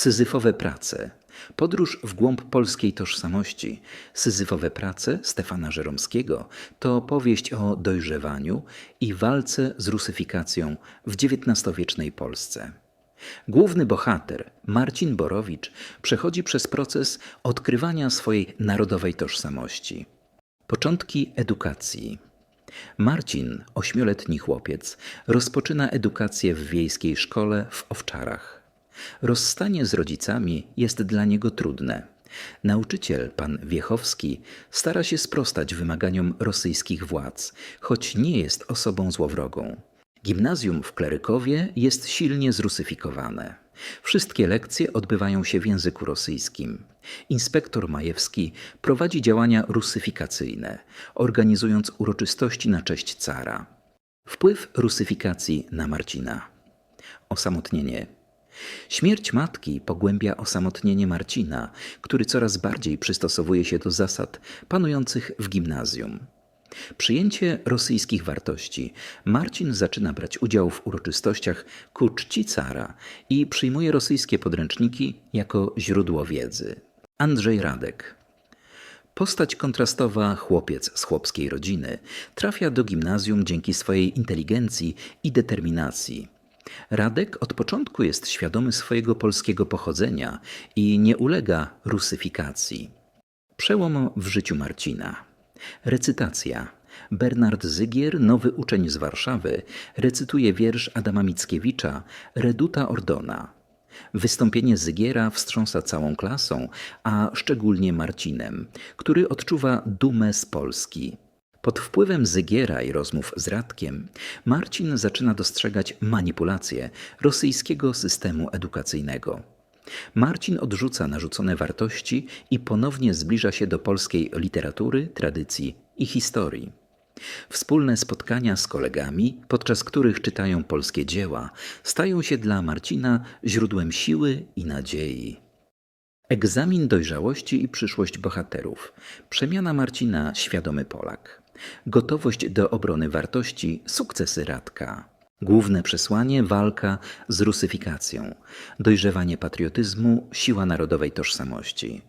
Syzyfowe prace. Podróż w głąb polskiej tożsamości. Syzyfowe prace Stefana Żeromskiego to powieść o dojrzewaniu i walce z rusyfikacją w XIX-wiecznej Polsce. Główny bohater, Marcin Borowicz, przechodzi przez proces odkrywania swojej narodowej tożsamości. Początki edukacji. Marcin, ośmioletni chłopiec, rozpoczyna edukację w wiejskiej szkole w Owczarach. Rozstanie z rodzicami jest dla niego trudne. Nauczyciel, pan Wiechowski, stara się sprostać wymaganiom rosyjskich władz, choć nie jest osobą złowrogą. Gimnazjum w Klerykowie jest silnie zrusyfikowane. Wszystkie lekcje odbywają się w języku rosyjskim. Inspektor Majewski prowadzi działania rusyfikacyjne, organizując uroczystości na cześć cara. Wpływ rusyfikacji na Marcina. Osamotnienie. Śmierć matki pogłębia osamotnienie Marcina, który coraz bardziej przystosowuje się do zasad panujących w gimnazjum. Przyjęcie rosyjskich wartości. Marcin zaczyna brać udział w uroczystościach ku czci cara i przyjmuje rosyjskie podręczniki jako źródło wiedzy. Andrzej Radek. Postać kontrastowa, chłopiec z chłopskiej rodziny, trafia do gimnazjum dzięki swojej inteligencji i determinacji. Radek od początku jest świadomy swojego polskiego pochodzenia i nie ulega rusyfikacji. Przełom w życiu Marcina. Recytacja. Bernard Zygier, nowy uczeń z Warszawy, recytuje wiersz Adama Mickiewicza Reduta Ordona. Wystąpienie Zygiera wstrząsa całą klasą, a szczególnie Marcinem, który odczuwa dumę z Polski. Pod wpływem Zygiera i rozmów z Radkiem, Marcin zaczyna dostrzegać manipulacje rosyjskiego systemu edukacyjnego. Marcin odrzuca narzucone wartości i ponownie zbliża się do polskiej literatury, tradycji i historii. Wspólne spotkania z kolegami, podczas których czytają polskie dzieła, stają się dla Marcina źródłem siły i nadziei. Egzamin dojrzałości i przyszłość bohaterów. Przemiana Marcina świadomy Polak. Gotowość do obrony wartości, sukcesy Radka. Główne przesłanie walka z rusyfikacją, dojrzewanie patriotyzmu, siła narodowej tożsamości.